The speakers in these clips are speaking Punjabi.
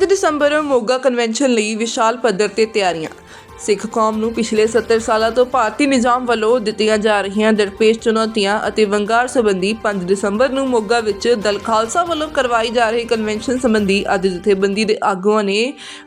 5 ਦਸੰਬਰ ਮੋਗਾ ਕਨਵੈਨਸ਼ਨ ਲਈ ਵਿਸ਼ਾਲ ਪੱਧਰ ਤੇ ਤਿਆਰੀਆਂ। ਸਿੱਖ ਕੌਮ ਨੂੰ ਪਿਛਲੇ 70 ਸਾਲਾਂ ਤੋਂ ਭਾਰਤੀ ਨਿਜ਼ਾਮ ਵੱਲੋਂ ਦਿੱਤੀਆਂ ਜਾ ਰਹੀਆਂ ਦਰਪੇਸ਼ ਚੁਣੌਤੀਆਂ ਅਤੇ ਵੰਗਾਰ ਸੰਬੰਧੀ 5 ਦਸੰਬਰ ਨੂੰ ਮੋਗਾ ਵਿੱਚ ਦਲ ਖਾਲਸਾ ਵੱਲੋਂ ਕਰਵਾਈ ਜਾ ਰਹੀ ਕਨਵੈਨਸ਼ਨ ਸੰਬੰਧੀ ਅੱਜ ਜਥੇਬੰਦੀ ਦੇ ਆਗੂਆਂ ਨੇ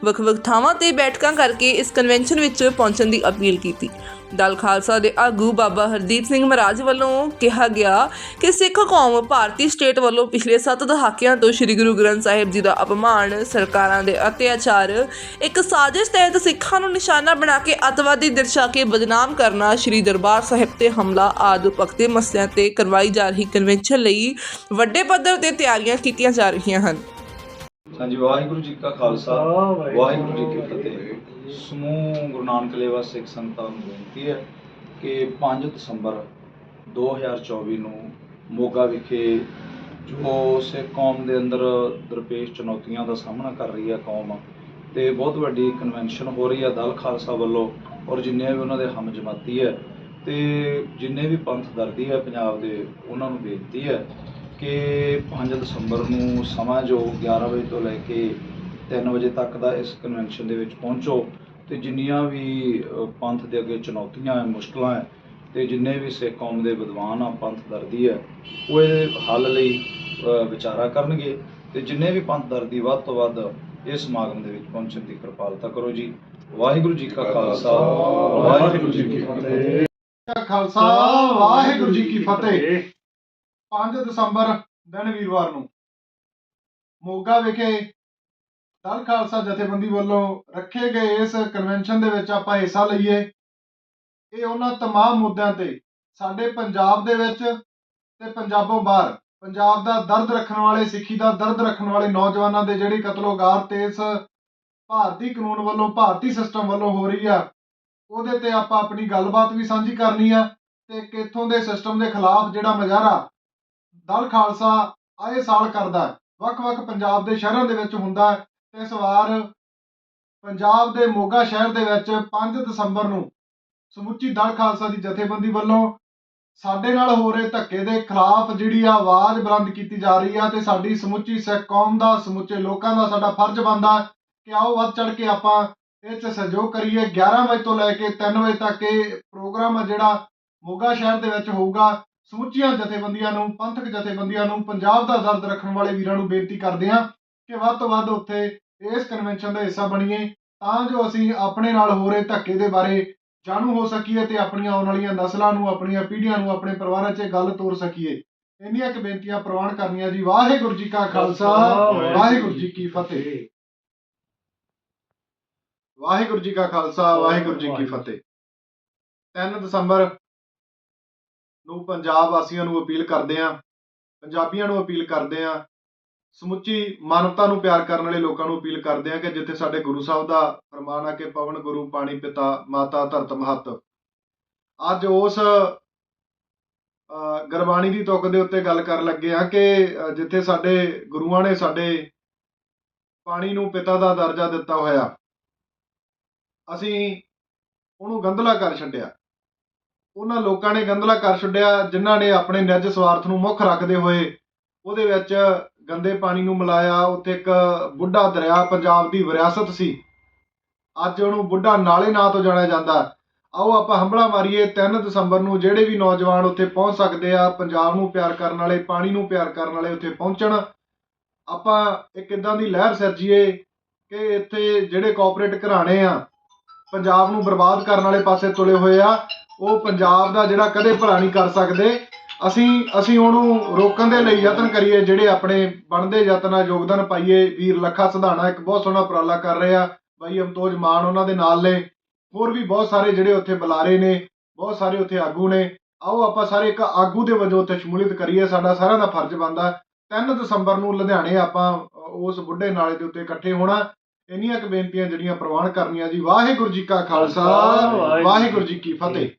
ਵੱਖ-ਵੱਖ ਥਾਵਾਂ ਤੇ ਬੈਠਕਾਂ ਕਰਕੇ ਇਸ ਕਨਵੈਨਸ਼ਨ ਵਿੱਚ ਪਹੁੰਚਣ ਦੀ ਅਪੀਲ ਕੀਤੀ। ਦਲ ਖਾਲਸਾ ਦੇ ਆਗੂ ਬਾਬਾ ਹਰਦੀਪ ਸਿੰਘ ਮਹਾਰਾਜ ਵੱਲੋਂ ਕਿਹਾ ਗਿਆ ਕਿ ਸਿੱਖ ਕੌਮ ਭਾਰਤੀ ਸਟੇਟ ਵੱਲੋਂ ਪਿਛਲੇ 7 ਦਹਾਕਿਆਂ ਤੋਂ ਸ੍ਰੀ ਗੁਰੂ ਗ੍ਰੰਥ ਸਾਹਿਬ ਜੀ ਦਾ ਅਪਮਾਨ ਸਰਕਾਰਾਂ ਦੇ ਅਤਿਆਚਾਰ ਇੱਕ ਸਾਜ਼ਿਸ਼ ਤਹਿਤ ਸਿੱਖਾਂ ਨੂੰ ਨਿਸ਼ਾਨਾ ਬਣਾ ਕੇ ਅੱਤਵਾਦੀ ਦਰਸਾ ਕੇ ਬਦਨਾਮ ਕਰਨਾ ਸ੍ਰੀ ਦਰਬਾਰ ਸਾਹਿਬ ਤੇ ਹਮਲਾ ਆਦਿ ਪਖਤੇ ਮਸਲਿਆਂ ਤੇ ਕਰਵਾਈ ਜਾ ਰਹੀ ਕਨਵੈਨਸ਼ਨ ਲਈ ਵੱਡੇ ਪੱਧਰ ਤੇ ਤਿਆਰੀਆਂ ਕੀਤੀਆਂ ਜਾ ਰਹੀਆਂ ਹਨ। ਹਾਂਜੀ ਵਾਹਿਗੁਰੂ ਜੀ ਕਾ ਖਾਲਸਾ ਵਾਹਿਗੁਰੂ ਜੀ ਕੀ ਫਤਿਹ। ਸਮੂਹ ਗੁਰੂ ਨਾਨਕ ਲੇਵਾ ਸਿੱਖ ਸੰਗਤਾਂ ਨੂੰ ਬੇਨਤੀ ਹੈ ਕਿ 5 ਦਸੰਬਰ 2024 ਨੂੰ ਮੋਗਾ ਵਿਖੇ ਜੋ ਸਿੱਖ ਕੌਮ ਦੇ ਅੰਦਰ ਦਰਪੇਸ਼ ਚੁਣੌਤੀਆਂ ਦਾ ਸਾਹਮਣਾ ਕਰ ਰਹੀ ਹੈ ਕੌਮ ਤੇ ਬਹੁਤ ਵੱਡੀ ਕਨਵੈਨਸ਼ਨ ਹੋ ਰਹੀ ਹੈ ਦਲ ਖਾਲਸਾ ਵੱਲੋਂ ਔਰ ਜਿੰਨੇ ਵੀ ਉਹਨਾਂ ਦੇ ਹਮ ਜਮਾਤੀ ਹੈ ਤੇ ਜਿੰਨੇ ਵੀ ਪੰਥ ਦਰਦੀ ਹੈ ਪੰਜਾਬ ਦੇ ਉਹਨਾਂ ਨੂੰ ਬੇਨਤੀ ਹੈ ਕਿ 5 ਦਸੰਬਰ ਨੂੰ ਸਮਾਂ ਜੋ 11 ਵਜੇ ਤੋਂ ਲੈ ਕੇ 3 ਵਜੇ ਤੱਕ ਦਾ ਇਸ ਕਨਵੈਨਸ਼ਨ ਦੇ ਵਿੱਚ ਪਹੁੰਚੋ ਤੇ ਜਿੰਨੀਆਂ ਵੀ ਪੰਥ ਦੇ ਅੱਗੇ ਚੁਣੌਤੀਆਂ ਹੈ, ਮੁਸ਼ਕਲਾਂ ਹੈ, ਤੇ ਜਿੰਨੇ ਵੀ ਸਿੱਖ ਕੌਮ ਦੇ ਵਿਦਵਾਨ ਆ, ਪੰਥ ਦਰਦੀ ਹੈ, ਉਹ ਇਹਦੇ ਹੱਲ ਲਈ ਵਿਚਾਰਾ ਕਰਨਗੇ। ਤੇ ਜਿੰਨੇ ਵੀ ਪੰਥ ਦਰਦੀ ਵੱਧ ਤੋਂ ਵੱਧ ਇਸ ਸਮਾਗਮ ਦੇ ਵਿੱਚ ਪਹੁੰਚਣ ਦੀ ਕਿਰਪਾਲਤਾ ਕਰੋ ਜੀ। ਵਾਹਿਗੁਰੂ ਜੀ ਕਾ ਖਾਲਸਾ। ਵਾਹਿਗੁਰੂ ਜੀ ਕੀ ਫਤਿਹ। ਖਾਲਸਾ, ਵਾਹਿਗੁਰੂ ਜੀ ਕੀ ਫਤਿਹ। 5 ਦਸੰਬਰ ਦਿਨ ਵੀਰਵਾਰ ਨੂੰ ਮੋਗਾ ਵਿਖੇ ਦਲ ਖਾਲਸਾ ਜਥੇਬੰਦੀ ਵੱਲੋਂ ਰੱਖੇ ਗਏ ਇਸ ਕਨਵੈਨਸ਼ਨ ਦੇ ਵਿੱਚ ਆਪਾਂ ਹਿੱਸਾ ਲਈਏ ਇਹ ਉਹਨਾਂ तमाम ਮੁੱਦਿਆਂ ਤੇ ਸਾਡੇ ਪੰਜਾਬ ਦੇ ਵਿੱਚ ਤੇ ਪੰਜਾਬੋਂ ਬਾਹਰ ਪੰਜਾਬ ਦਾ ਦਰਦ ਰੱਖਣ ਵਾਲੇ ਸਿੱਖੀ ਦਾ ਦਰਦ ਰੱਖਣ ਵਾਲੇ ਨੌਜਵਾਨਾਂ ਦੇ ਜਿਹੜੀ ਕਤਲੋਗਾਰ ਤੇ ਇਸ ਭਾਰਤੀ ਕਾਨੂੰਨ ਵੱਲੋਂ ਭਾਰਤੀ ਸਿਸਟਮ ਵੱਲੋਂ ਹੋ ਰਹੀ ਆ ਉਹਦੇ ਤੇ ਆਪਾਂ ਆਪਣੀ ਗੱਲਬਾਤ ਵੀ ਸਾਂਝੀ ਕਰਨੀ ਆ ਤੇ ਕਿੱਥੋਂ ਦੇ ਸਿਸਟਮ ਦੇ ਖਿਲਾਫ ਜਿਹੜਾ ਮੁਜ਼ਾਹਰਾ ਦਲ ਖਾਲਸਾ ਆਏ ਸਾਲ ਕਰਦਾ ਹੈ। ਵੱਖ-ਵੱਖ ਪੰਜਾਬ ਦੇ ਸ਼ਹਿਰਾਂ ਦੇ ਵਿੱਚ ਹੁੰਦਾ ਹੈ ਤੇ ਇਸ ਪੰਜਾਬ ਦੇ ਮੋਗਾ ਸ਼ਹਿਰ ਦੇ ਵਿੱਚ 5 ਦਸੰਬਰ ਨੂੰ ਸਮੁੱਚੀ ਦਲ ਖਾਲਸਾ ਦੀ ਜਥੇਬੰਦੀ ਵੱਲੋਂ ਸਾਡੇ ਨਾਲ ਹੋ ਰਹੇ ਧੱਕੇ ਦੇ ਖਿਲਾਫ ਜਿਹੜੀ ਆਵਾਜ਼ ਬੁਲੰਦ ਕੀਤੀ ਜਾ ਰਹੀ ਆ ਤੇ ਸਾਡੀ ਸਮੁੱਚੀ ਸਿੱਖ ਕੌਮ ਦਾ, ਸਮੁੱਚੇ ਲੋਕਾਂ ਦਾ ਸਾਡਾ ਫਰਜ਼ ਬਣਦਾ ਕਿ ਆਓ ਵੱਧ ਚੜ ਕੇ ਆਪਾਂ ਇਹ 'ਚ ਸਹਿਯੋਗ ਕਰੀਏ। 11 ਵਜੇ ਤੋਂ ਲੈ ਕੇ 3 ਵਜੇ ਤੱਕ ਇਹ ਪ੍ਰੋਗਰਾਮ ਆ ਜਿਹੜਾ ਮੋਗਾ ਸ਼ਹਿਰ ਦੇ ਵਿੱਚ ਹੋਊਗਾ। ਸਮੁੱਚੀਆਂ ਜਥੇਬੰਦੀਆਂ ਨੂੰ, ਪੰਥਕ ਜਥੇਬੰਦੀਆਂ ਨੂੰ, ਪੰਜਾਬ ਦਾ ਦਰਦ ਰੱਖਣ ਵਾਲੇ ਵੀਰਾਂ ਨੂੰ ਬੇਨਤੀ ਕਰਦੇ ਹਾਂ ਕਿ ਵੱਧ ਤੋਂ ਵੱਧ ਉੱਥੇ ਇਸ ਕਨਵੈਨਸ਼ਨ ਦਾ ਹਿੱਸਾ ਬਣੀਏ, ਤਾਂ ਜੋ ਅਸੀਂ ਆਪਣੇ ਨਾਲ ਹੋ ਰਹੇ ਧੱਕੇ ਦੇ ਬਾਰੇ ਜਾਣੂ ਹੋ ਸਕੀਏ ਤੇ ਆਪਣੀਆਂ ਆਉਣ ਵਾਲੀਆਂ ਨਸਲਾਂ ਨੂੰ, ਆਪਣੀਆਂ ਪੀੜ੍ਹੀਆਂ ਨੂੰ, ਆਪਣੇ ਪਰਿਵਾਰਾਂ 'ਚ ਇਹ ਗੱਲ ਤੋਰ ਸਕੀਏ। ਇੰਨੀਆਂ ਕੁ ਬੇਨਤੀਆਂ ਪ੍ਰਵਾਨ ਕਰਨੀਆਂ ਜੀ। ਵਾਹਿਗੁਰੂ ਜੀ ਕਾ ਖਾਲਸਾ, ਵਾਹਿਗੁਰੂ ਜੀ ਕੀ ਫਤਿਹ। ਵਾਹਿਗੁਰੂ ਜੀ ਕਾ ਖਾਲਸਾ, ਵਾਹਿਗੁਰੂ ਜੀ ਕੀ ਫਤਿਹ। 3 ਦਸੰਬਰ ਨੂੰ ਪੰਜਾਬ ਵਾਸੀਆਂ ਨੂੰ ਅਪੀਲ ਕਰਦੇ ਆਂ, ਪੰਜਾਬੀਆਂ ਨੂੰ ਅਪੀਲ ਕਰਦੇ ਆਂ ਸਮੁੱਚੀ ਮਾਨਵਤਾ ਨੂੰ ਪਿਆਰ ਕਰਨ ਵਾਲੇ ਲੋਕਾਂ ਨੂੰ ਅਪੀਲ ਕਰਦੇ ਹਾਂ ਕਿ ਜਿੱਥੇ ਸਾਡੇ ਗੁਰੂ ਸਾਹਿਬ ਦਾ ਫਰਮਾਨ ਆ ਕਿ ਪਵਨ ਗੁਰੂ ਪਾਣੀ ਪਿਤਾ ਮਾਤਾ ਧਰਤ ਮਹਤ। ਅੱਜ ਉਸ ਅ, ਗੁਰਬਾਣੀ ਦੀ ਤੁਕ ਦੇ ਉੱਤੇ ਗੱਲ ਕਰਨ ਲੱਗੇ ਆ ਕਿ ਜਿੱਥੇ ਸਾਡੇ ਗੁਰੂਆਂ ਨੇ ਸਾਡੇ ਪਾਣੀ ਨੂੰ ਪਿਤਾ ਦਾ ਦਰਜਾ ਦਿੱਤਾ ਹੋਇਆ ਅਸੀਂ ਉਹਨੂੰ ਗੰਧਲਾ ਕਰ ਛੱਡਿਆ। ਉਹਨਾਂ ਲੋਕਾਂ ਨੇ ਗੰਧਲਾ ਕਰ ਛੱਡਿਆ ਜਿਨ੍ਹਾਂ ਨੇ ਆਪਣੇ ਨਿੱਜ ਸਵਾਰਥ ਨੂੰ ਮੁੱਖ ਰੱਖਦੇ ਹੋਏ ਉਹਦੇ ਵਿੱਚ ਗੰਦੇ ਪਾਣੀ ਨੂੰ ਮਿਲਾਇਆ, ਉੱਥੇ ਇੱਕ ਬੁੱਢਾ ਦਰਿਆ, ਪੰਜਾਬ ਦੀ ਵਿਰਾਸਤ ਸੀ। ਅੱਜ ਉਹਨੂੰ ਬੁੱਢਾ ਨਾਲੇ ਨਾਂ ਤੋਂ ਜਾਣਿਆ ਜਾਂਦਾ। ਆਓ ਆਪਾਂ ਹੰਬਲਾ ਮਾਰੀਏ 3 ਦਸੰਬਰ ਨੂੰ, ਜਿਹੜੇ ਵੀ ਨੌਜਵਾਨ ਉੱਥੇ ਪਹੁੰਚ ਸਕਦੇ ਆ, ਪੰਜਾਬ ਨੂੰ ਪਿਆਰ ਕਰਨ ਵਾਲੇ, ਪਾਣੀ ਨੂੰ ਪਿਆਰ ਕਰਨ ਵਾਲੇ ਉੱਥੇ ਪਹੁੰਚਣ। ਆਪਾਂ ਇੱਕ ਇਦਾਂ ਦੀ ਲਹਿਰ ਸਿਰਜੀਏ ਕਿ ਇੱਥੇ ਜਿਹੜੇ ਕਾਰਪੋਰੇਟ ਘਰਾਣੇ ਆ, ਪੰਜਾਬ ਨੂੰ ਬਰਬਾਦ ਕਰਨ ਵਾਲੇ ਪਾਸੇ ਤੁਲੇ ਹੋਏ ਆ, ਉਹ ਪੰਜਾਬ ਦਾ ਜਿਹੜਾ ਕਦੇ ਭਲਾ ਨਹੀਂ ਕਰ ਸਕਦੇ। ਅਸੀਂ ਅਸੀਂ ਉਹਨੂੰ ਰੋਕਣ ਦੇ ਲਈ ਯਤਨ ਕਰੀਏ ਜਿਹੜੇ ਆਪਣੇ ਬਣਦੇ ਯਤਨਾਂ ਯੋਗਦਾਨ ਪਾਈਏ। ਵੀਰ ਲੱਖਾ ਸਿਧਾਣਾ ਇੱਕ ਬਹੁਤ ਸੋਹਣਾ ਉਪਰਾਲਾ ਕਰ ਰਹੇ। ਬਾਈ ਅਮਤੋਜ ਮਾਨ ਉਹਨਾਂ ਦੇ ਨਾਲ ਨੇ। ਹੋਰ ਵੀ ਬਹੁਤ ਸਾਰੇ ਜਿਹੜੇ ਉੱਥੇ ਬੁਲਾਰੇ ਨੇ ਬਹੁਤ ਸਾਰੇ ਉੱਥੇ ਆਗੂ ਨੇ। ਆਓ ਆਪਾਂ ਸਾਰੇ ਇੱਕ ਆਗੂ ਦੇ ਵਜੋਂ ਉੱਥੇ ਸ਼ਮੂਲੀਅਤ ਕਰੀਏ। ਸਾਡਾ ਸਾਰਿਆਂ ਦਾ ਫਰਜ਼ ਬਣਦਾ। 3 ਦਸੰਬਰ ਨੂੰ ਲੁਧਿਆਣੇ ਆਪਾਂ ਉਸ ਬੁੱਢੇ ਨਾਲੇ ਦੇ ਉੱਤੇ ਇਕੱਠੇ ਹੋਣਾ। ਇੰਨੀਆਂ ਕੁ ਬੇਨਤੀਆਂ ਜਿਹੜੀਆਂ ਪ੍ਰਵਾਨ ਕਰਨੀਆਂ ਜੀ। ਵਾਹਿਗੁਰੂ ਜੀ ਕਾ ਖਾਲਸਾ। ਵਾਹਿਗੁਰੂ ਜੀ ਕੀ ਫਤਿਹ।